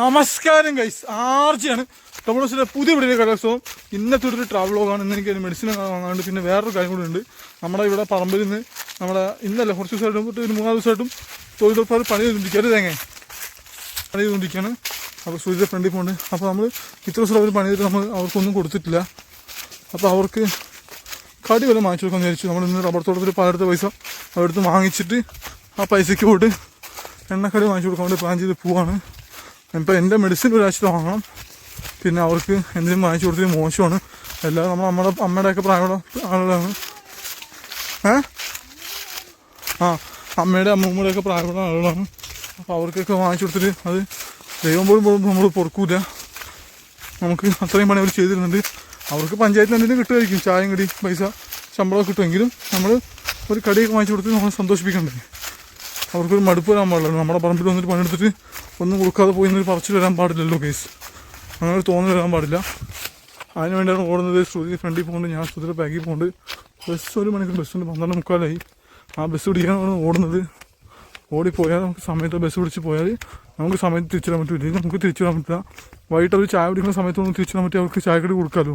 നമസ്കാരം ഗൈസ് ആർജിയാണ്. കമ്മ്യൂണിസ്റ്റിന്റെ പുതിയ വീഡിയോ കലോത്സവം ഇന്നത്തെ ഒരു ട്രാവൽ ലോഗാണ് ഇന്ന് എനിക്ക് മെഡിസിൻ വാങ്ങാണ്ട് പിന്നെ വേറൊരു കാര്യം കൂടി ഉണ്ട്. നമ്മുടെ ഇവിടെ പറമ്പിൽ നിന്ന് നമ്മുടെ ഇന്നല്ല കുറച്ച് ദിവസമായിട്ടും ഒരു മൂന്നാൽ ദിവസമായിട്ടും തൊഴിലുറപ്പാർ പണി ചെയ്തുകൊണ്ടിരിക്കുക തേങ്ങ. പണി ചെയ്തുകൊണ്ടിരിക്കുകയാണ്. അപ്പോൾ സൂര്യ ഫ്രണ്ടിൽ പോകുന്നുണ്ട് അപ്പോൾ നമ്മൾ ഇത്ര ദിവസം അവർ പണി ചെയ്തിട്ട് നമ്മൾ അവർക്കൊന്നും കൊടുത്തിട്ടില്ല. അപ്പോൾ അവർക്ക് കടി വല്ല വാങ്ങിച്ചു കൊടുക്കാൻ വിചാരിച്ചു. നമ്മൾ ഇന്ന് റബ്ബർ തോട്ടത്തിൽ പലയിടത്ത് പൈസ അവിടുത്തെ വാങ്ങിച്ചിട്ട് ആ പൈസയ്ക്ക് പോയിട്ട് എണ്ണക്കടി വാങ്ങിച്ചു കൊടുക്കാൻ വേണ്ടി പ്ലാൻ ചെയ്ത് പോവാണ്. ഇപ്പോൾ എന്റെ മെഡിസിൻ ഒരാഴ്ച വാങ്ങണം. പിന്നെ അവർക്ക് എന്തെങ്കിലും വാങ്ങിച്ചു കൊടുത്തത് മോശമാണ്. എല്ലാവരും നമ്മൾ നമ്മുടെ അമ്മയുടെയൊക്കെ പ്രായമുള്ള ആളുകളാണ്. ഏ? ആ അമ്മയുടെ അമ്മൂമ്മയുടെയൊക്കെ പ്രായമുള്ള ആളുകളാണ്. അപ്പോൾ അവർക്കൊക്കെ വാങ്ങിച്ചു കൊടുത്തിട്ട് അത് ദൈവം പോലും നമ്മൾ പൊറുക്കൂല. നമുക്ക് അത്രയും പണി അവർ ചെയ്തിരുന്നുണ്ട്. അവർക്ക് പഞ്ചായത്തിൽ എന്തെങ്കിലും കിട്ടുമായിരിക്കും. ചായയും കടി പൈസ ശമ്പളമൊക്കെ കിട്ടുമെങ്കിലും നമ്മൾ ഒരു കടിയൊക്കെ വാങ്ങിച്ചു കൊടുത്ത് നമ്മളെ സന്തോഷിപ്പിക്കണ്ടേ? അവർക്കൊരു മടുപ്പ് വരാൻ പാടില്ല. നമ്മുടെ പറമ്പിൽ വന്നിട്ട് പണിയെടുത്തിട്ട് ഒന്നും കൊടുക്കാതെ പോയി എന്നൊരു പറച്ചിൽ വരാൻ പാടില്ലല്ലോ കേസ് അങ്ങനെ ഒരു തോന്നൽ വരാൻ പാടില്ല. അതിന് വേണ്ടിയാണ് ഓടുന്നത്. ശ്രുതി ഫ്രണ്ടിൽ പോകുന്നുണ്ട് ഞാൻ ശ്രുതിയുടെ ബാഗിൽ പോകുന്നുണ്ട് ബസ് ഒരു മണിക്കൂർ ബസ്സുണ്ട് പന്ത്രണ്ട് മുക്കാലായി. ആ ബസ് പിടിക്കാനാണ് ഓടുന്നത്. ഓടിപ്പോയാൽ നമുക്ക് സമയത്ത് ബസ് പിടിച്ച് പോയാൽ നമുക്ക് സമയത്ത് തിരിച്ചു വരാൻ പറ്റില്ല നമുക്ക് തിരിച്ചു വരാൻ പറ്റില്ല. വൈകിട്ട് അവർ ചായ കുടിക്കുന്ന സമയത്തൊന്നും തിരിച്ചു വരാൻ പറ്റി അവർക്ക് ചായ കടി കൊടുക്കാമല്ലോ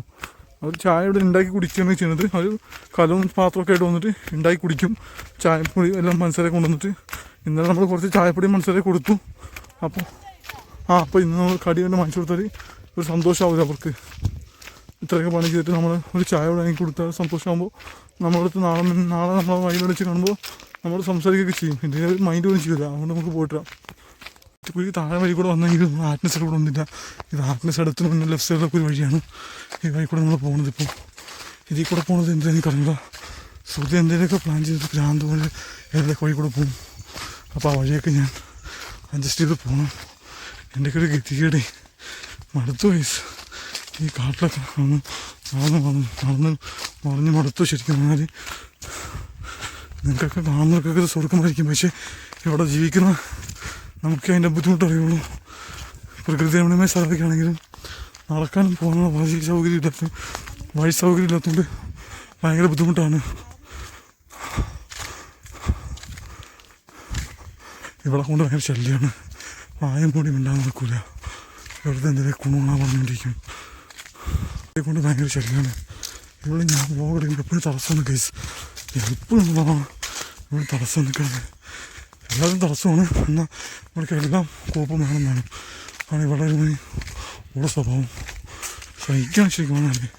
അവർ ചായ ഇവിടെ ഉണ്ടാക്കി കുടിക്കുകയാണ് ചെയ്യുന്നത്. അവർ കലവും പാത്രമൊക്കെ ആയിട്ട് വന്നിട്ട് ഉണ്ടാക്കി കുടിക്കും. ചായപ്പൊടി എല്ലാം മനസ്സിലാക്കി കൊണ്ടുവന്നിട്ട്. ഇന്നലെ നമ്മൾ കുറച്ച് ചായപ്പൊടി മനസ്സിലാക്കി കൊടുത്തു. അപ്പോൾ ആ അപ്പോൾ ഇന്ന് നമ്മൾ കടി തന്നെ വാങ്ങിച്ചു കൊടുത്താൽ ഒരു സന്തോഷമാവില്ല അവർക്ക്. ഇത്രയൊക്കെ പണി ചെയ്തിട്ട് നമ്മൾ ഒരു ചായ വാങ്ങി കൊടുത്താൽ സന്തോഷമാകുമ്പോൾ നമ്മളടുത്ത് നാളെ നാളെ നമ്മളെ വഴിയിൽ വിളിച്ച് കാണുമ്പോൾ നമ്മൾ സംസാരിക്കുകയൊക്കെ ചെയ്യും. ഒരു മൈൻഡ് ഒന്നും ചെയ്യില്ല അതുകൊണ്ട് നമുക്ക് പോയിട്ട് കുഴി താഴെ വഴി കൂടെ വന്നെങ്കിൽ ആർട്ട്നസ് കൂടെ വന്നില്ല. ഇത് ആർട്ട്നസ് അടുത്ത് മുന്നിൽ ലെഫ്റ്റ് സൈഡിലൊക്കെ ഒരു വഴിയാണ്. ഈ വഴി കൂടെ നമ്മൾ പോകുന്നത് ഇപ്പോൾ ഇതിൽ കൂടെ പോകുന്നത് എന്താ കറങ്ങില്ല സുഹൃത്ത് എന്തെങ്കിലുമൊക്കെ പ്ലാൻ ചെയ്തിട്ട് ഭ്രാന്ത് പോലെ ഏതൊക്കെ വഴി കൂടെ പോകും അപ്പോൾ ആ വഴിയൊക്കെ ഞാൻ അഡ്ജസ്റ്റ് ചെയ്ത് പോകണം എന്റെ ഒരു ഗതികേടെ. മടുത്തു വയസ്സ് ഈ കാട്ടിലൊക്കെ നടന്ന് നടന്ന് നടന്ന് നടന്ന് മറിഞ്ഞ് മടുത്തു ശരിക്കും എന്നാൽ നിങ്ങൾക്കൊക്കെ കാണുന്നവർക്കൊക്കെ ഇത് സ്വർഗമായിരിക്കും പക്ഷേ ഇവിടെ ജീവിക്കുന്ന നമുക്ക് അതിന്റെ ബുദ്ധിമുട്ട് അറിയുള്ളൂ പ്രകൃതി രമണീയമായ സ്ഥലത്തേക്കാണെങ്കിലും നടക്കാനും പോകാനുള്ള വഴി സൗകര്യം ഇല്ലാത്ത വഴി സൗകര്യം ഇല്ലാത്തതുകൊണ്ട് ഭയങ്കര ബുദ്ധിമുട്ടാണ്. ഇവിടെ കൊണ്ട് ഭയങ്കര ശല്യമാണ് വായം കൂടി മിണ്ടാൻ നിൽക്കില്ല വെറുതെ എന്തെങ്കിലും കുണുണ പറഞ്ഞുകൊണ്ടിരിക്കും. ഇതേ കൊണ്ട് ഭയങ്കര ശല്യമാണ് ഇവിടെ ഞാൻ പോകണമെങ്കിൽ എപ്പോഴും തടസ്സമാണ് കേസ് എപ്പോഴും ഉള്ളതാണ് ഇവിടെ തടസ്സം നിൽക്കുന്നത് എല്ലാവരും തടസ്സമാണ്. എന്നാൽ ഇവിടേക്ക് എല്ലാം കോപ്പം വേണമെന്നാണ് ആണ് ഇവിടെ ഒരു ഉള്ള സ്വഭാവം സഹിക്കാൻ ശരിക്കും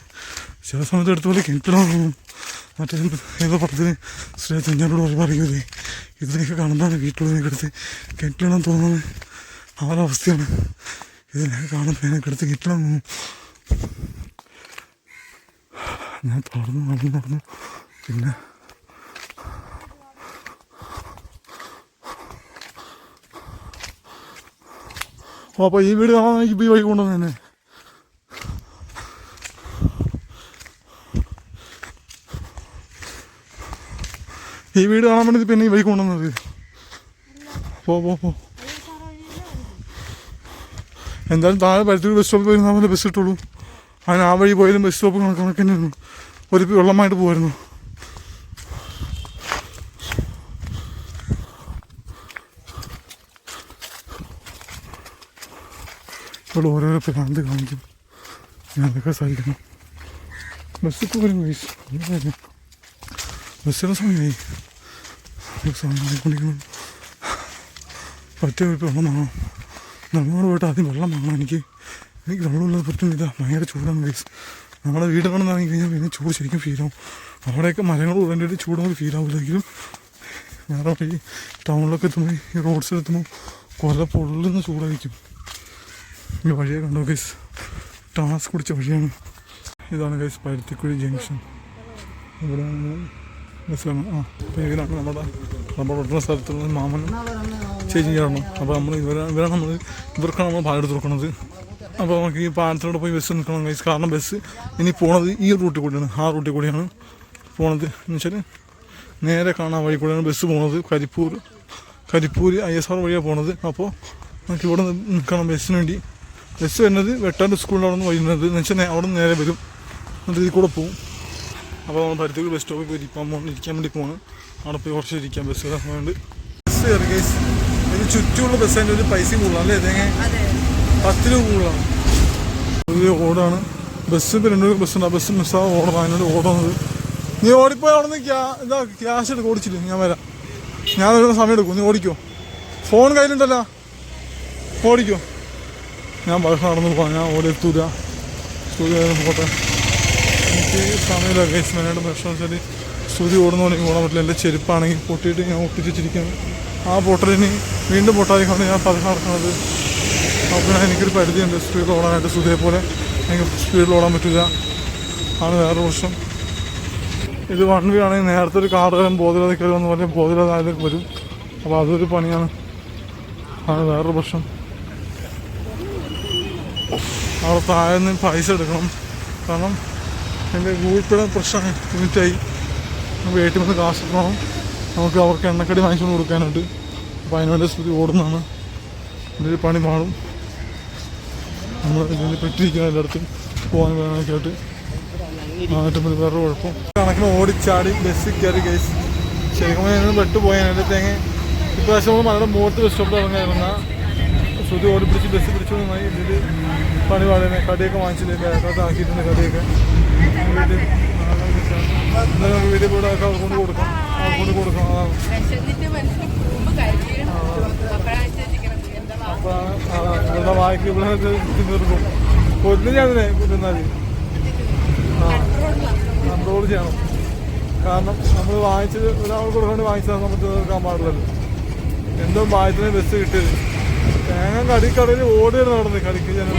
ചില സമയത്ത് എടുത്തുപോലെ കിണറ്റിലാണ് മറ്റേ ഏതോ പടത്തിന് ശ്രീ ചെഞ്ഞാനോട് പറഞ്ഞ് ഇതിനൊക്കെ കാണുമ്പോഴാണ് വീട്ടിലുള്ളതിനൊക്കെ എടുത്ത് കിണറ്റിലിടാൻ തോന്നുന്നത് ആ ഒരു അവസ്ഥയാണ്. ഇതിനൊക്കെ കാണുമ്പോൾ അതിനൊക്കെ എടുത്ത് കെട്ടണം ഞാൻ തളർന്നു നടന്നു നടന്നു പിന്നെ അപ്പോൾ ഈ വീട് കാണാൻ എനിക്ക് ഈ വഴി കൊണ്ടുവന്നു തന്നെ ഈ വീട് കാണാൻ വേണ്ടി പിന്നെ ഈ വഴി കൊണ്ടുവന്നത്. പോ പോ പോ. എന്തായാലും താഴെ പരുത്തൂർ ബസ് സ്റ്റോപ്പിൽ വരുന്ന പോലെ ബസ് ഇട്ടുള്ളൂ അതിന് ആ വഴി പോയാലും ബസ് സ്റ്റോപ്പ് കണക്ക് കണക്ക് തന്നെയായിരുന്നു ഒരു വെള്ളമായിട്ട് പോയിരുന്നു ഇവിടെ ഓരോരോ പ്രാന്ത് കാണിക്കും. ഞാനൊക്കെ സഹിക്കണം. ബസ് വരും വയസ്സ് ബസ്സിന് സമയമായി സമയമായിക്കൊണ്ടിരിക്കണം പറ്റിയ ഒരു വെള്ളം വാങ്ങണം നമ്മളോട് പോയിട്ട് ആദ്യം വെള്ളം വാങ്ങണം എനിക്ക് എനിക്ക് വെള്ളമുള്ളത് പറ്റുന്നില്ല ഭയങ്കര ചൂടാണ് ഗൈസ് നമ്മുടെ വീട് കാണുന്ന ഇറങ്ങി കഴിഞ്ഞാൽ പിന്നെ ചൂട് ശരിക്കും ഫീലാവും അവിടെയൊക്കെ മരങ്ങൾ ഉടന്റെ ചൂട് നമുക്ക് ഫീലാവില്ലെങ്കിലും വേറെ ഈ ടൗണിലൊക്കെ എത്തുമ്പോൾ ഈ റോഡ്സിൽ എത്തുമ്പോൾ കൊല പൊള്ളുന്ന ചൂടായിരിക്കും. ഈ വഴിയെ കണ്ടോ ഗൈസ് ടാസ് കുടിച്ച വഴിയാണ്. ഇതാണ് ഗൈസ് പരുത്തിക്കുഴി ജംഗ്ഷൻ ഇവിടെ ബസ്സാണ് ആ അപ്പോൾ ഇവരാണ് നമ്മുടെ നമ്മുടെ ഉടനെ സ്ഥലത്തുള്ള മാമൻ ചേച്ചി ചേർന്നു. അപ്പോൾ നമ്മൾ ഇവരെ ഇവരാണ് നമ്മൾ ഇവർക്കാണ് നമ്മൾ പാലെടുത്ത് കൊടുക്കുന്നത്. അപ്പോൾ നമുക്ക് ഈ പാലത്തിലൂടെ പോയി ബസ് നിൽക്കണം ഗൈസ് കാരണം ബസ് ഇനി പോണത് ഈ റൂട്ടിൽ കൂടിയാണ്. ആ റൂട്ടിൽ കൂടിയാണ് പോണത്. എന്ന് വെച്ചാൽ നേരെ കാണാൻ വഴി കൂടെയാണ് ബസ് പോണത്. Karipur Karipur I S R വഴിയാണ് പോണത്. അപ്പോൾ നമുക്ക് ഇവിടെ നിൽക്കണം ബസ്സിന് വേണ്ടി. ബസ് വരുന്നത് വെട്ടാന്റെ സ്കൂളിലാണ് വരുന്നത് എന്ന് വെച്ചാൽ അവിടെ നിന്ന് നേരെ വരും. എന്നിട്ട് ഇതിൽ കൂടെ പോകും അപ്പോൾ നമ്മൾ പരുത്തൂർ ബസ് സ്റ്റോപ്പിൽ പോയി ഇരിക്കാൻ പോകണം ഇരിക്കാൻ വേണ്ടി പോകണം അവിടെ പോയി കുറച്ച് ഇരിക്കാം ബസ് കയറാൻ വേണ്ടി ബസ് കയറി കേസ് ഇതിന് ചുറ്റുമുള്ള ബസ്സിന്റെ ഒരു പൈസ അല്ലേ? ഇതെങ്ങനെ പത്ത് രൂപ കൂടുതലാണ്. പുതിയ ഓടാണ് ബസ് ഇപ്പം രണ്ട് ബസ്സുണ്ട് ആ ബസ് മിസ്സാവും ഓടണം. അതിനോട് ഓടുന്നത് നീ ഓടിപ്പോയി അവിടെ നിന്ന് ക്യാ ഇതാ ക്യാഷ് എടുക്കും. ഓടിച്ചില്ല ഞാൻ വരാം. ഞാൻ വരുന്ന സമയം എടുക്കും. നീ ഓടിക്കോ. ഫോൺ കയ്യിലുണ്ടല്ലോ. ഓടിക്കോ. ഞാൻ ബസ് നടന്ന് പോകാം ഞാൻ ഓടി എത്തൂല. പോട്ടെ എനിക്ക് സമയമില്ല ഗൈസ് മെയിനായിട്ട് പ്രശ്നം വെച്ചാൽ സ്തുതി ഓടുന്നവണെങ്കിൽ ഓടാൻ പറ്റില്ല. എന്റെ ചെരുപ്പാണെങ്കിൽ പൊട്ടിയിട്ട് ഞാൻ ഒട്ടിച്ച് വെച്ചിരിക്കുന്നത് ആ പൊട്ടലിന് വീണ്ടും പൊട്ടാതിക്കാണ് ഞാൻ പതുക്കെ നടക്കുന്നത് അപ്പോൾ എനിക്കൊരു പരിധിയുണ്ട്. സ്പീഡിൽ ഓടാനായിട്ട് സ്തുതിയെ പോലെ എനിക്ക് സ്പീഡിൽ ഓടാൻ പറ്റില്ല ആണ് വേറെ പ്രശ്നം. ഇത് വൺ വേ ആണെങ്കിൽ നേരത്തെ ഒരു കാറുകാരൻ ബോധമില്ലാതെ കയറി വന്ന പോലെ ബോധമില്ലാതെ വരും. അപ്പോൾ അതൊരു പണിയാണ്. ആണ് വേറൊരു പ്രശ്നം. അവിടെ താഴെ നിന്ന് പൈസ എടുക്കണം. കാരണം എന്റെ ഗൂഗിൾ പേയുടെ പ്രശ്നമാണ് ലിമിറ്റായി നമുക്ക് എ ടി കാശ് എടുക്കണം. നമുക്ക് അവർക്ക് എണ്ണക്കടി വാങ്ങിച്ചുകൊണ്ട് കൊടുക്കാനായിട്ട് അപ്പോൾ അതിനുവേണ്ടി സ്ഥിതി ഓടുന്നതാണ്. ഇതിൽ പണി മാറും. നമ്മൾ ഇതിൽ പെട്ടിരിക്കുന്ന എല്ലായിടത്തും. പോകാൻ വേണമെങ്കിൽ ആയിട്ട്. മതി വേറെ കുഴപ്പം. കണക്കിന് ഓടിച്ചാടി ബസ്സിൽ കയറി കേസ് ശരിക്കും പെട്ട് പോയാൽ എന്റെ തേങ്ങ ഇപ്രാവശ്യം നമ്മൾ മലയുടെ മുഖത്ത് ബസ് സ്റ്റോപ്പിൽ ഇറങ്ങായിരുന്ന ശ്രുതി ഓടി പിടിച്ച് ബസ് പിടിച്ചു നന്നായി ഇതിൽ പണി പാടുന്നത് കടിയൊക്കെ വാങ്ങിച്ചിട്ട് ആക്കിയിട്ടുണ്ട് കടിയൊക്കെ. പോയിട്ട് അതൊക്കെ അവർക്ക് കൊണ്ട് കൊടുക്കാം കൊണ്ട് കൊടുക്കാം അപ്പോഴാണ് ഇവിടെ വായിക്ക് ഇവിടെ തീർക്കും കൊല്ലും ഞാൻ ഇതിനെ കൺട്രോൾ ചെയ്യണം കാരണം നമ്മൾ വാങ്ങിച്ചത് ഒരാൾ കൊടുക്കാണ്ട് വാങ്ങിച്ചാൽ നമുക്ക് തീർക്കാൻ പാടില്ലല്ലോ എന്തും ഭാഗ്യത്തിന് ബസ് കിട്ടിയത് തേങ്ങ കടിക്കടയിൽ ഓടി നടന്ന് കടിക്ക് ഞാൻ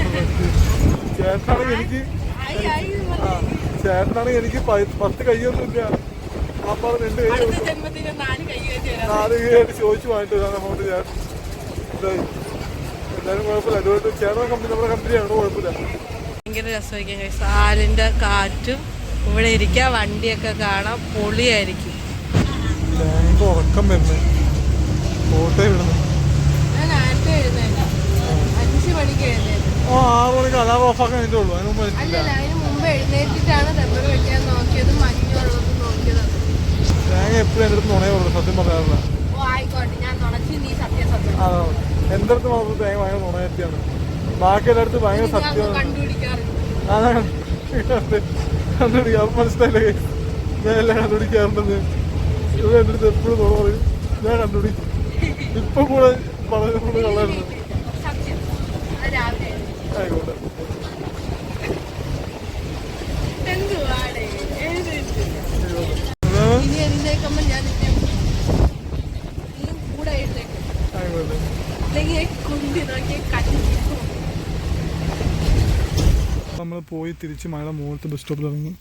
ചേട്ടനാണെങ്കിൽ എനിക്ക് ആ ചേട്ടനാണെങ്കിൽ എനിക്ക് പത്ത് കൈയൊന്നുമില്ല അപ്പോൾ രണ്ട് കൈ നാല് കൈ ചോദിച്ചു വാങ്ങിട്ട് വരാൻ അങ്ങോട്ട് ഞാൻ. ഇതായി. എന്തായാലും കുഴപ്പമില്ല. അതുകൊണ്ട് ചേട്ടൻ കമ്പനി നമ്മുടെ കമ്പനിയാണ് കുഴപ്പമില്ല. ഭയങ്കര രസമായിരിക്കും സാലിന്റെ കാറ്റും ഇവിടെ ഇരിക്കാൻ വണ്ടിയൊക്കെ കാണാം പൊളിയായിരിക്കും. ഉറക്കം വരുന്നത് കോട്ടയം വിടുന്നു ഓ ആറ് മണിക്ക് അതാ ഓഫാക്കാൻ വേണ്ടി ഉള്ളൂ. അതിന് മുമ്പ് എഴുന്നേറ്റിട്ടാണ് ടെമ്പർ വെക്കാൻ നോക്കിയതും മഞ്ഞുള്ളതും നോക്കിയതും തേങ്ങ എപ്പോഴും എന്റെ അടുത്ത് നുണയേ ഉള്ളൂ സത്യം പറയാറില്ല. ഓ ആയിക്കോട്ടെ ഞാൻ നീ സത്യസത്യം അതാണ് എന്റെ അടുത്ത് മാത്രം തേങ്ങ ഭയങ്കര നുണയത്തിയാണ് ബാക്കി എല്ലായിടത്തും ഭയങ്കര സത്യമാണ്. അതാണ്. മനസ്സിലായില്ലേ? ഞാൻ എല്ലാം കണ്ടുപിടിക്കാറുണ്ടെന്ന്. ഇവിടെ എന്റെ അടുത്ത് എപ്പോഴും നുണ പറയും. ഞാൻ കണ്ടുപിടിക്കും. ഇപ്പം കൂടെ വളരെ കൂടെ കള്ളായിരുന്നു സത്യം അത് രാവിലെ എഴുന്നേറ്റു. ആയിക്കോട്ടെ എന്തുവാടേ എഴുന്നേറ്റ് ഏ? ഇനി എഴുന്നേക്കുമ്പോ ഞാൻ നിന്നെ നീയും കൂടെ എഴുന്നേക്കും ആയിക്കോട്ടെ അല്ലെങ്കിൽ കുണ്ടി നോക്കി കണ്ടു നമ്മൾ പോയി തിരിച്ച് മഴയുടെ മുകളിലത്തെ ബസ് സ്റ്റോപ്പിൽ ഇറങ്ങി.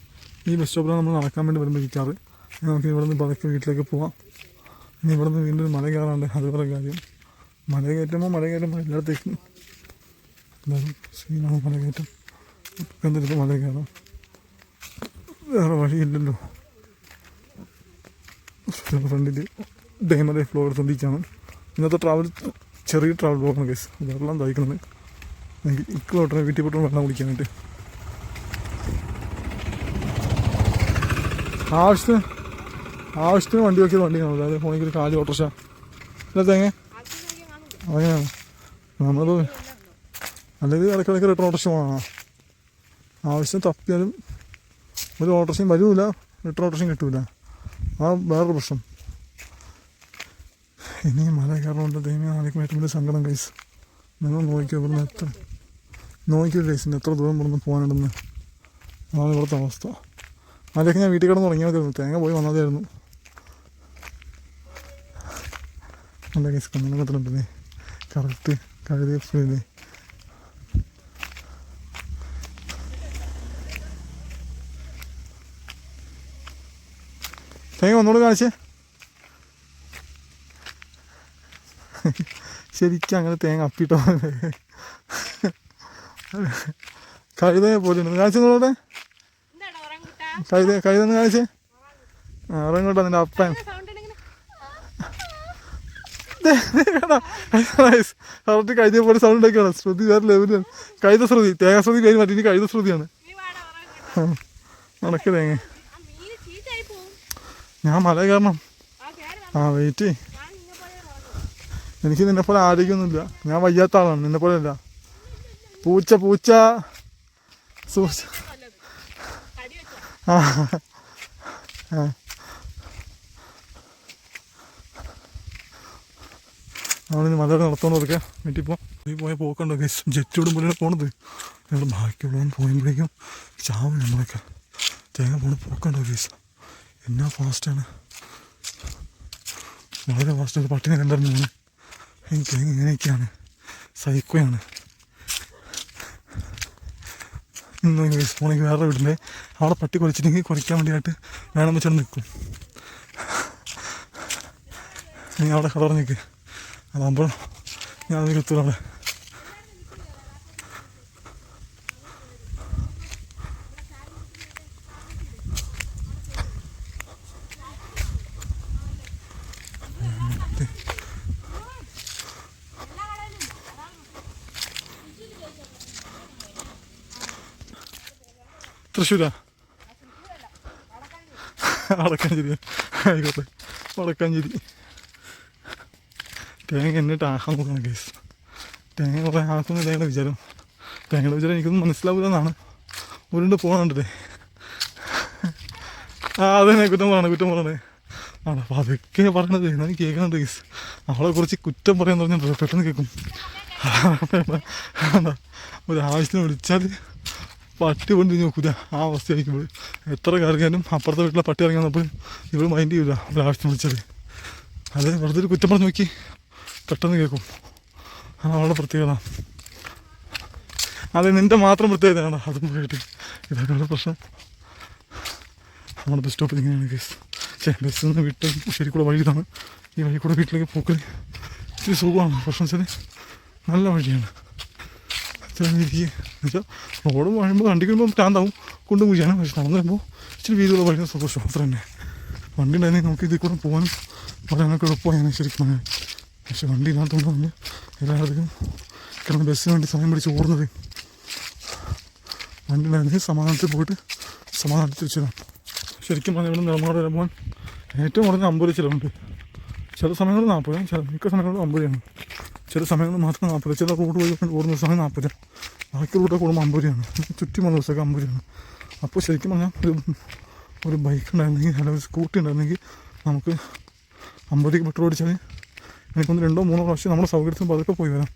ഈ ബസ് സ്റ്റോപ്പിൽ നമ്മൾ നടക്കാൻ വേണ്ടി വരുമ്പോൾ ഇരിക്കാറ്. നമുക്ക് ഇവിടെ നിന്ന് പതുക്കെ വീട്ടിലേക്ക് പോവാം. ഇനി ഇവിടെ നിന്ന് വീണ്ടും മല കയറാണ്ട് അത് വേറെ കാര്യം. മല കയറ്റുമ്പോൾ മല കയറ്റുമ്പോൾ എല്ലായിടത്തേക്കും എന്തായാലും സീനാണ് മല കയറ്റം. എന്തായാലും മല കയറാം. വേറെ വഴിയില്ലല്ലോ. ഫ്രണ്ടിൽ ഡേമറെ ഫ്ലോർ എടുത്തോണ്ടിരിക്കുകയാണ് ഇന്നത്തെ ട്രാവൽ ചെറിയ ട്രാവൽ ബ്ലോക്കാണ് കേസ് വെള്ളം തയ്ക്കുന്നത് എനിക്ക് ഇക്കോട്ടെ വീട്ടിൽ പോയിട്ട് വെള്ളം കുടിക്കാനായിട്ട് ആവശ്യത്തിന് ആവശ്യത്തിന് വണ്ടി നോക്കിയത് വണ്ടിയാണ്. അതായത് ഫോണിൽ ഒരു കാലി ഓട്ടർഷ അല്ല തേങ്ങ അങ്ങനെയാണ് നമ്മളത് അല്ലെങ്കിൽ ഇടയ്ക്കിടയ്ക്ക് റിട്ടേൺ ഓട്ടർഷ പോകണം. ആവശ്യം തപ്പിയാലും ഒരു ഓട്ടർഷയും വരൂല റിട്ടേൺ ഓട്ടർഷയും കിട്ടൂല. ആ വേറൊരു പ്രശ്നം. ഇനി മല കയറുന്നുണ്ട് ദൈവം ആദ്യം ഏറ്റവും വലിയ സങ്കടം കൈസ് നിങ്ങൾ നോക്കിയോ ഇവിടുന്ന് എത്ര നോക്കിയോ കൈസിന് എത്ര ദൂരം ഇവിടുന്ന് പോകാനുണ്ടെന്ന് അതാണ് ഇവിടുത്തെ അവസ്ഥ. അതിലേക്ക് ഞാൻ വീട്ടിൽ കിടന്ന് തുടങ്ങിയതായിരുന്നു തേങ്ങ പോയി വന്നതായിരുന്നു. നല്ല കേസ് കണ്ണിനെ കത്തിട്ടുണ്ടല്ലേ കറക്റ്റ് കഴുതി ഫ്രീ തേങ്ങ ഒന്നുകൂടെ കാണിച്ചേ. ശരിക്കും അങ്ങനെ തേങ്ങ അപ്പിട്ടോ. കഴുതയെ പോലെയുണ്ട്. കാണിച്ചോടെ കഴുത കഴുതെന്ന് കാണിച്ചേ? ആ ഇറങ്ങോട്ടോ നിന്റെ അപ്പൻ. കറക്റ്റ് കഴുതിയ പോലെ സൗണ്ട് ഉണ്ടാക്കിയാണ് ശ്രുതി വേറെ ലെവലാണ് കഴുത ശ്രുതി. തേങ്ങ ശ്രുതി പേര് മറ്റേ കഴുത ശ്രുതിയാണ്. നടക്ക തേങ്ങ. ഞാൻ മല കാരണം. ആ വെയിറ്റ് എനിക്ക് നിന്നെ പോലെ ആരോഗ്യമൊന്നുമില്ല ഞാൻ വയ്യാത്ത ആളാണ്. നിന്നെ പോലെ അല്ല. പൂച്ച പൂച്ച. സൂക്ഷിച്ച് ആ മലയാളം നടത്തോണ്ട് അതൊക്കെ വീട്ടിൽ പോകാം നീ പോയ പോക്കണ്ടോ ജെറ്റ് പോലെയാണ് പോണത്. ഞങ്ങൾ ബാക്കിയുള്ളവൻ പോയപ്പോഴേക്കും ചാവും നമ്മളൊക്കെ തേങ്ങ പോണ പോക്കണ്ടോ ഗൈസ് എന്നാ ഫാസ്റ്റാണ് വളരെ ഫാസ്റ്റ് പട്ടിനെ കണ്ടറിഞ്ഞു പോണേ. എനിക്ക് തേങ്ങ ഇങ്ങനെയൊക്കെയാണ്. സൈക്കോയാണ് ഇന്ന് ഗസ് പോണെങ്കിൽ വേറെ വീട്ടിലെ അവിടെ പട്ടി കുറച്ചിട്ടെങ്കിൽ കുറയ്ക്കാൻ വേണ്ടിയിട്ട് വേണം വെച്ചാൽ നിൽക്കും. നീ അവിടെ കളർ നിൽക്ക് അതാകുമ്പോൾ ഞാൻ എത്തൂല അവിടെ തൃശ്ശൂരാ? വടക്കാഞ്ചേരി. ആയിക്കോട്ടെ. വടക്കാഞ്ചേരി. തേങ്ങ എന്നിട്ട് ആഹാൻ നോക്കണം കേസ് തേങ്ങ കുറേ ആക്കുന്ന തേങ്ങയുടെ വിചാരം. തേങ്ങയുടെ വിചാരം എനിക്കൊന്നും മനസ്സിലാവില്ല എന്നാണ് ഉരുണ്ട് ആ അതന്നെ കുറ്റം പറയണേ കുറ്റം പറയണേ. ആണോ? അപ്പോൾ അതൊക്കെ പറയണത് ഞാൻ കേൾക്കണത് കേസ് അവളെ കുറിച്ച് കുറ്റം പറയാൻ പറഞ്ഞിട്ട് പെട്ടെന്ന് കേൾക്കും. ഒരു വിളിച്ചാൽ പട്ടി കൊണ്ട് നോക്കൂല ആ അവസ്ഥയായിരിക്കും ഇവിടെ. എത്ര കയറിയാലും അപ്പുറത്തെ വീട്ടിലെ പട്ടി ഇറങ്ങി വന്നപ്പോൾ ഇവൾ മൈൻഡ് ചെയ്യൂല ഒരു വിളിച്ചത്. അത് വെറുതെ ഒരു കുറ്റം പറഞ്ഞ് നോക്കി. പെട്ടെന്ന് കേൾക്കും. അതാണ് അവളുടെ പ്രത്യേകത. അതെ നിന്റെ മാത്രം പ്രത്യേകതയാണ് അതും പോയിട്ട് ഇതൊക്കെയുള്ള പ്രശ്നം. നമ്മുടെ ബസ് സ്റ്റോപ്പിൽ ഇങ്ങനെയാണ് കേസ് പക്ഷേ ബസ്സിൽ നിന്ന് വീട്ടിൽ ശരിക്കുള്ള വഴി ഇതാണ്. ഈ വഴി കൂടെ വീട്ടിലേക്ക് പോക്കൽ ഇത്തിരി സുഖമാണ്. പ്രശ്നം വെച്ചാൽ നല്ല വഴിയാണ്. എന്നുവെച്ചാൽ റോഡ് വഴുമ്പോൾ വണ്ടി കഴിയുമ്പോൾ പ്രാന്താവും കൊണ്ടും കുഴിയാണ് പക്ഷെ നടന്നു വരുമ്പോൾ ഇച്ചിരി വീതിയുള്ള വഴി സന്തോഷം അത്ര തന്നെ. വണ്ടി ഉണ്ടായിരുന്നെങ്കിൽ നമുക്ക് ഇതിൽ കൂടെ പോകാനും പറയാനൊക്കെ എളുപ്പമായാണ് ശരിക്കും. പക്ഷെ വണ്ടി ഇല്ലാത്തതുകൊണ്ട് നമ്മൾ എല്ലായിടത്തും കിടന്ന് ബസ്സിന് വേണ്ടി സമയം പിടിച്ച് ഓടുന്നത് വണ്ടി ഉണ്ടായിരുന്നെങ്കിൽ സമാധാനത്തിൽ പോയിട്ട് സമാധാനത്തിൽ തിരിച്ചു വരാം. ശരിക്കും പറഞ്ഞാൽ ഇവിടെ നിലമാട് വരെ പോകാൻ ഏറ്റവും കുറഞ്ഞ അമ്പത് ചിലവുണ്ട്. ചില സമയങ്ങളിൽ നാൽപ്പത് ചില മിക്ക സമയങ്ങളിൽ അമ്പതാണ് ചില സമയങ്ങളിൽ മാത്രം നാൽപ്പത് ചില റൂട്ട് വഴി ഓടുന്ന സമയം നാൽപ്പത്. ബാക്കി റൂട്ടൊക്കെ കൂടുമ്പോൾ അമ്പത് രൂപയാണ് ചുറ്റി പോകുന്ന ദിവസമൊക്കെ അമ്പത് രൂപയാണ് അപ്പോൾ ശരിക്കും പറഞ്ഞാൽ ഒരു ഒരു ബൈക്ക് ഉണ്ടായിരുന്നെങ്കിൽ അല്ലെങ്കിൽ ഒരു സ്കൂട്ടി ഉണ്ടായിരുന്നെങ്കിൽ നമുക്ക് അമ്പതിക്ക് പെട്രോൾ അടിച്ചാൽ എനിക്കൊന്ന് രണ്ടോ മൂന്നോ പ്രാവശ്യം നമ്മുടെ സൗകര്യത്തിന് പതുക്കെ പോയി വരാം.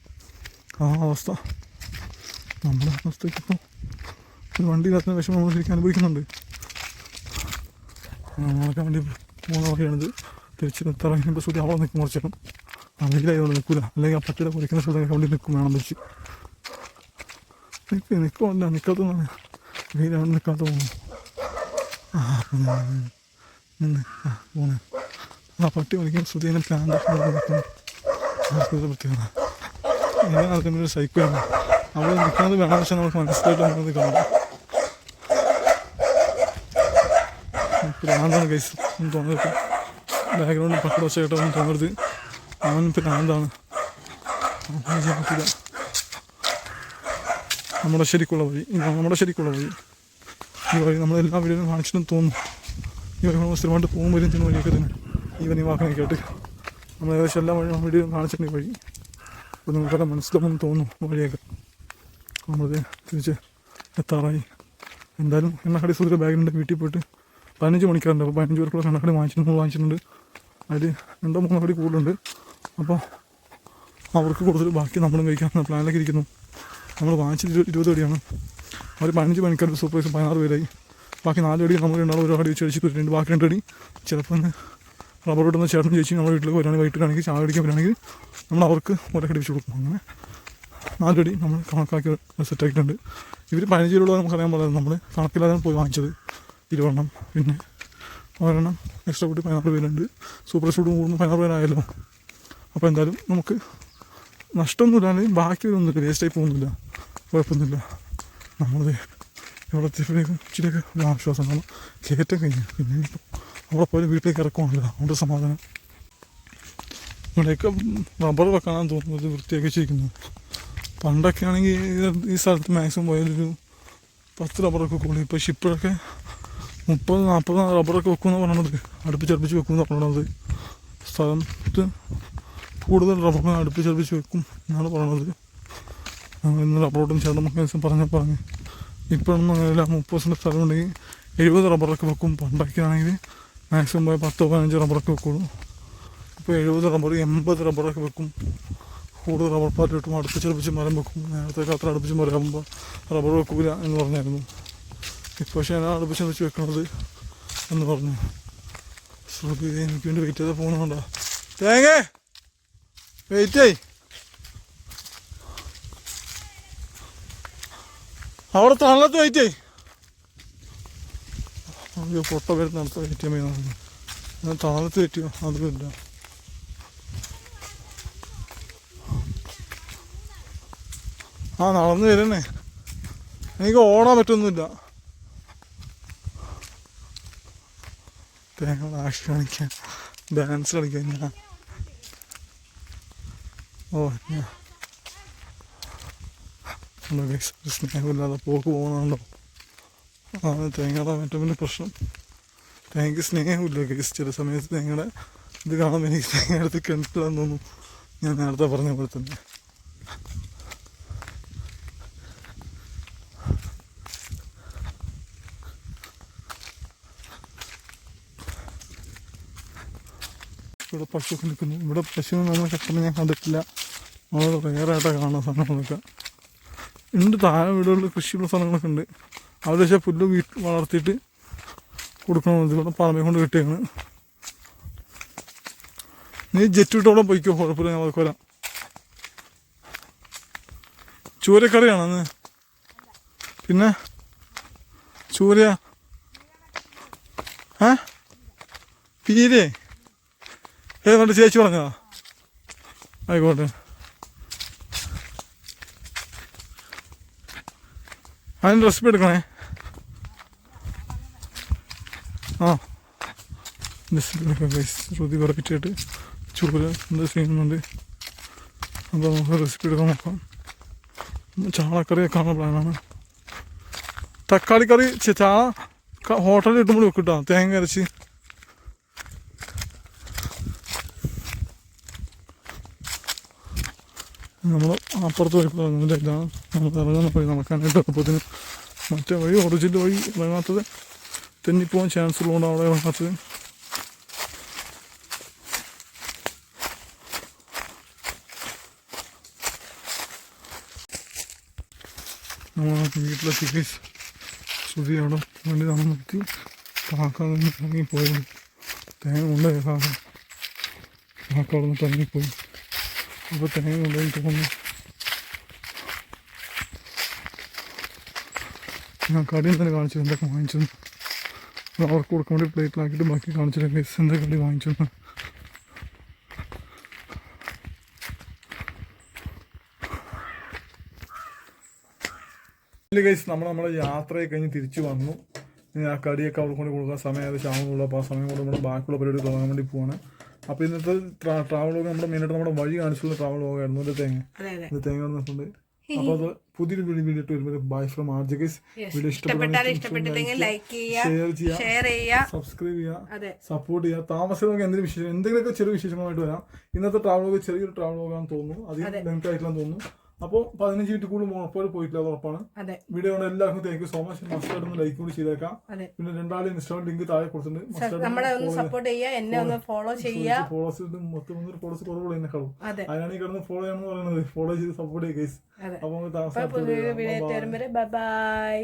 ആ അവസ്ഥ. നമ്മുടെ അവസ്ഥയ്ക്ക് ഇപ്പോൾ ഒരു വണ്ടി ഇല്ലാത്ത വിഷമം നമ്മൾ ശരിക്കും അനുഭവിക്കുന്നുണ്ട്. നമ്മളൊക്കെ വണ്ടി പോകുന്ന വഴിയാണിത് തിരിച്ച് നിർത്താറായി ബസ് കൂടി അവിടെ നിൽക്കും കുറച്ചേരം ആ വെയിലായതുകൊണ്ട് നിൽക്കില്ല അല്ലെങ്കിൽ ആ പട്ടിയുടെ കുറിക്കുന്ന സ്ഥലത്തൊക്കെ വണ്ടി നിൽക്കും വേണം വെച്ച്. നിൽക്കുക നിൽക്കുമല്ല നിൽക്കാത്തതാണ് വെയിലാണ് നിൽക്കാത്ത പോകുന്നു ആ നിന്ന്. ആ പോണേ. ആ പട്ടി വലിക്കുന്ന ശ്രുതിനെ പ്ലാന്റ് നിൽക്കുന്നു. പ്രത്യേകത ഇങ്ങനെ നടക്കുന്ന ഒരു സൈക്കിളാണ് അവിടെ നിൽക്കുന്നത് വേണം പക്ഷെ നമുക്ക് മനസ്സിലായിട്ട് നമുക്ക് കാണാം. ഭ്രാന്താണ് കേസ് തോന്നരുത് ബാക്ക്ഗ്രൗണ്ടിൽ പക്കട വശമായിട്ട് ഒന്നും തോന്നരുത്. അവൻ ഭ്രാന്താണ് നമ്മുടെ ശരിക്കുള്ള വഴി നമ്മുടെ ശരിക്കുള്ള വഴി. ഈ വഴി നമ്മളെല്ലാ വീടുകളും കാണിച്ചിട്ടും തോന്നുന്നു ഈ വഴി നമ്മൾ സ്ഥിരമായിട്ട് പോകും വരും ചെയ്യുന്ന വഴിയൊക്കെ തന്നെ. ഈ വനി വാക്കനെ കേട്ട് നമ്മൾ ഏകദേശം എല്ലാ വഴി വീടുകളും കാണിച്ചിട്ടുണ്ട് ഈ വഴി. അപ്പോൾ നിങ്ങൾക്കെല്ലാം മനസ്സിലാവുമെന്ന് തോന്നുന്നു വഴിയൊക്കെ. നമ്മളത് തിരിച്ച് എത്താറായി. എന്തായാലും എണ്ണക്കടി സുധീര ബാഗിലുണ്ട് വീട്ടിൽ പോയിട്ട് പതിനഞ്ച് മണിക്കാറുണ്ട് അപ്പോൾ പതിനഞ്ച് പേർക്കുള്ള എണ്ണക്കടി വാങ്ങിച്ചിട്ടുണ്ട് വാങ്ങിച്ചിട്ടുണ്ട്. അതിൽ രണ്ടോ മൂന്നോ കടി കൂടുതലുണ്ട്. അപ്പോൾ അവർക്ക് കൂടുതൽ ബാക്കി നമ്മളും കഴിക്കാമെന്ന പ്ലാനിലൊക്കെ ഇരിക്കുന്നു. നമ്മൾ വാങ്ങിച്ചത് ഇരുപത് ഇരുപത് അടിയാണ്. അവർ പതിനഞ്ച് മണിക്കാർ സൂപ്പർവൈസർ പതിനാറ് പേരായി. ബാക്കി നാല് അടി നമ്മൾ രണ്ടാളും ഒരു അടി വെച്ച് രണ്ട് ബാക്കി രണ്ട് അടി. ചിലപ്പോൾ ഒന്ന് റബ്ബർ ഇടുന്ന ചേട്ടൻ ചേച്ചി നമ്മുടെ വീട്ടിലേക്ക് വൈകിട്ട് വൈകിട്ടാണെങ്കിൽ ചായ അടിക്കാൻ വരികയാണെങ്കിൽ നമ്മൾ അവർക്ക് ഒരക്കടി വെച്ച് കൊടുക്കും. അങ്ങനെ നാലടി നമ്മൾ കണക്കാക്കി സെറ്റാക്കിയിട്ടുണ്ട് ഇവർ പതിനഞ്ച് രൂപ നമുക്കറിയാൻ പാടില്ല. നമ്മൾ കണക്കില്ലാതെ പോയി വാങ്ങിച്ചത് ഇരുവെണ്ണം പിന്നെ ഒരെണ്ണം എക്സ്ട്രാ കൂട്ടി പതിനാറ് പേരുണ്ട്. സൂപ്പർ ഷൂട്ട് കൂടുമ്പോൾ പതിനാറ് പേരായല്ലോ. അപ്പോൾ എന്തായാലും നമുക്ക് നഷ്ടമൊന്നുമില്ല അല്ലെങ്കിൽ ബാക്കി വേസ്റ്റ് വേസ്റ്റായി പോകുന്നില്ല. കുഴപ്പമൊന്നുമില്ല. നമ്മളത് ഇവിടെ എത്തിയപ്പോഴേക്കും ഇച്ചിരിയൊക്കെ ഒരു ആശ്വാസം. നമ്മൾ കയറ്റം കഴിഞ്ഞു. പിന്നെ ഇനിയിപ്പോൾ അവിടെ പോലും വീട്ടിലേക്ക് ഇറക്കുവാണല്ലോ. അതുകൊണ്ട് സമാധാനം. ഇവിടെയൊക്കെ റബ്ബർ വെക്കാനാണ് തോന്നുന്നത് വൃത്തിയാക്കി വെച്ചിരിക്കുന്നത്. പണ്ടൊക്കെ ആണെങ്കിൽ ഈ സ്ഥലത്ത് മാക്സിമം പോയാലൊരു പത്ത് റബ്ബറൊക്കെ കൂടി ഇപ്പോൾ ഷിപ്പിലൊക്കെ മുപ്പത് നാൽപ്പത് റബ്ബറൊക്കെ വെക്കുമെന്ന് പറയണത് അടുപ്പിച്ചടുപ്പിച്ച് വെക്കുമെന്ന് പറയണത് സ്ഥലത്ത് കൂടുതൽ റബ്ബർ അടുപ്പിച്ചടുപ്പിച്ച് വെക്കും എന്നാണ് പറയണത്. ഇന്ന് റബ്ബറോട്ടും ചേട്ടൻ മക്കേഴ്സും പറഞ്ഞ പറഞ്ഞ്. ഇപ്പോഴൊന്നും അങ്ങനെയല്ല മുപ്പത് സെന്റ് സ്ഥലം ഉണ്ടെങ്കിൽ എഴുപത് റബ്ബറൊക്കെ വെക്കും. പണ്ടൊക്കെ ആണെങ്കിൽ മാക്സിമം പോയി പത്തോ പതിനഞ്ച് റബ്ബറൊക്കെ വെക്കുള്ളൂ. ഇപ്പോൾ എഴുപത് റബ്ബർ എൺപത് റബ്ബറൊക്കെ വെക്കും. കൂടുതൽ റബ്ബർ പാറ്റ് കിട്ടും അടുപ്പിച്ച് അടുപ്പിച്ച് മരം വെക്കും. നേരത്തെ അത്ര അടുപ്പിച്ച് മരം ആകുമ്പോൾ റബ്ബർ വെക്കൂല എന്ന് പറഞ്ഞായിരുന്നു. ഇപ്പോൾ പക്ഷേ ഞാൻ അടുപ്പിച്ച് വെച്ച് വെക്കണത് എന്ന് പറഞ്ഞു. ശ്രുതി എനിക്ക് വേണ്ടി വെയിറ്റ് ചെയ്ത് പോകുന്നുണ്ടോ തേങ്ങ! വെയിറ്റേ അവിടെ തണലത്ത് വെയിറ്റേ അയ്യോ പൊട്ട വരുന്നിടത്ത് വെയിറ്റ് ചെയ്യാൻ ഞാൻ തണലത്ത് വെയിറ്റ് വരില്ല ആ നടന്നു വരണേ. എനിക്ക് ഓടാൻ പറ്റൊന്നുമില്ല. തേങ്ങ ആക്ഷൻ കളിക്കാൻ ഡാൻസ് കളിക്കാൻ ഞാൻ. ഓ സ്നേഹമില്ലാതെ പോക്ക് പോകുന്നുണ്ടോ? ആ തേങ്ങയുടെ ഏറ്റവും വലിയ പ്രശ്നം. തേങ്ങയ്ക്ക് സ്നേഹമില്ല ഗൈസ് ചില സമയത്ത് തേങ്ങയുടെ ഇത് കാണുമ്പോൾ എനിക്ക് തേങ്ങ എടുത്ത് കിണറ്റില്ലെന്ന് ഞാൻ നേരത്തെ പറഞ്ഞ പോലെ തന്നെ. ഇവിടെ പശു നിൽക്കുന്നു ഇവിടെ പശു നമ്മൾ കഷ്ടം ഞാൻ കണ്ടിട്ടില്ല. നമ്മൾ റെയറായിട്ടാണ് കാണുന്ന സാധനങ്ങളൊക്കെ. ഉണ്ട് താഴെ വീടുകളിൽ കൃഷിയുള്ള സ്ഥലങ്ങളൊക്കെ ഉണ്ട് അവിടെ വെച്ചാൽ പുല്ല് വീട്ടിൽ വളർത്തിയിട്ട് കൊടുക്കണം ഇവിടെ പറമ്പിൽ കൊണ്ട് കിട്ടിയാണ് നീ ജെറ്റ് വിട്ടോടെ പോയിക്കോ കുഴപ്പമില്ല ഞാൻ അതൊക്കെ വരാം. ചൂരക്കറിയാണെന്ന് പിന്നെ? ചൂരയാ? ഏ? പീരേ? ഏതാണ്ട് ചേച്ചി പറഞ്ഞതാ. ആയിക്കോട്ടെ. അതിന് റെസിപ്പി എടുക്കണേ. ആ. ശ്രുതി വെറൈറ്റി ചൂട് എന്താ ചെയ്യുന്നുണ്ട്. അപ്പോൾ നമുക്ക് റെസിപ്പി എടുക്കാൻ നോക്കാം. ചാളക്കറി വെക്കാനുള്ള പ്ലാനാണ് തക്കാളി കറി ചാള ഹോട്ടലിൽ ഇട്ടുമ്പോൾ വെക്കും കേട്ടോ തേങ്ങ അരച്ച്. നമ്മൾ അപ്പുറത്ത് പോയി പറഞ്ഞില്ല ഇതാണ് നമ്മൾ ഇറങ്ങുന്ന പോയി നടക്കാനായിട്ട് അപ്പത്തിന് മറ്റേ വഴി ഒറിജിനൽ വഴി ഇറങ്ങാത്തത് തെന്നിപ്പോകാൻ ചാൻസ് ഉള്ളതുകൊണ്ട് അവിടെ ഇറങ്ങാത്തത് നമ്മൾ വീട്ടിലെത്തി കേസ് ശ്രുതി അവിടെ വണ്ടി നമ്മൾ നിർത്തി. കാക്കാതെ ഇറങ്ങിപ്പോയി തേങ്ങ കൊണ്ടുപോയി കാക്ക കാക്ക അവിടെ നിന്ന് ഇറങ്ങിപ്പോയി അപ്പോൾ തേങ്ങ കൊണ്ടുപോയി തോന്നുന്നു. ഞാൻ കടയിൽ തന്നെ കാണിച്ചു എന്തൊക്കെ വാങ്ങിച്ചു അവർക്ക് കൊടുക്കാൻ വേണ്ടി പ്ലേറ്റിലാക്കിയിട്ട് ബാക്കി കാണിച്ചിട്ട് ഗൈസ് എന്തൊക്കെ കടി വാങ്ങിച്ചു ഗൈസ് നമ്മൾ നമ്മുടെ യാത്രയെ കഴിഞ്ഞ് തിരിച്ചു വന്നു. ഇനി ആ കടിയൊക്കെ അവർക്ക് കൊണ്ട് കൊടുക്കാൻ സമയം ഏകദേശം ആവുന്നുള്ളൂ. അപ്പോൾ ആ സമയം കൊണ്ട് നമ്മുടെ ബാക്കിയുള്ള പരിപാടി തുടങ്ങാൻ വേണ്ടി പോവാണ്. അപ്പോൾ ഇന്നത്തെ ട്രാവൽ നമ്മുടെ മെയിനായിട്ട് നമ്മുടെ വഴി കാണിച്ചുള്ള ട്രാവൽ ലോഗായിരുന്നു ഒരു തേങ്ങ? തേങ്ങ വന്നിട്ടുണ്ട് അപ്പോൾ അത് പുതിയൊരു വീഡിയോ ഇട്ട് വരുമ്പോൾ ബൈ ഫ്രം ആർജ് ഗൈസ് വീഡിയോ ഇഷ്ടപ്പെട്ടെങ്കിൽ ഇഷ്ടപ്പെട്ടില്ലെങ്കിൽ ലൈക്ക് ചെയ്യുക ഷെയർ ചെയ്യുക സബ്സ്ക്രൈബ് ചെയ്യുക. അതെ. സപ്പോർട്ട് ചെയ്യുക. താമസിക്കുന്നവർക്ക് എന്തെങ്കിലും വിശേഷം എന്തെങ്കിലുമൊക്കെ ചെറിയ വിശേഷങ്ങളായിട്ട് വരാം. ഇന്നത്തെ ട്രാവൽ ചെറിയൊരു ട്രാവൽ ആണെന്ന് തോന്നുന്നു. അധികം ലെങ്ത് ആയിട്ടില്ലെന്ന് തോന്നുന്നു. അപ്പോൾ പതിനഞ്ച് മിനിറ്റ് കൂടുതൽ ഉറപ്പായിട്ട് പോയിട്ടില്ല അത് ഉറപ്പാണ്. അതെ. വീഡിയോ കൊണ്ട് എല്ലാവർക്കും താങ്ക് യു സോ മച്ച് മസ്റ്റർ ഒന്ന് ലൈക്ക് കൂടി ചെയ്തേക്കാം. അതെ. പിന്നെ രണ്ടാളും ഇൻസ്റ്റാഗ്രാം ലിങ്ക് താഴെ കൊടുത്തിട്ടുണ്ട്. നമ്മളെ ഒന്ന് സപ്പോർട്ട് ചെയ്യുക എന്നെ ഒന്ന് ഫോളോ ചെയ്യുക. ഫോളോസ് മൊത്തം ഫോളോസ് കുറവുള്ള എന്നെക്കാളും. അതിനാണ് ഈ കിടന്ന് ഫോളോ ചെയ്യണമെന്ന് പറയുന്നത്. ഫോളോ ചെയ്ത് സപ്പോർട്ട് ചെയ്യുക അപ്പോൾ ബൈ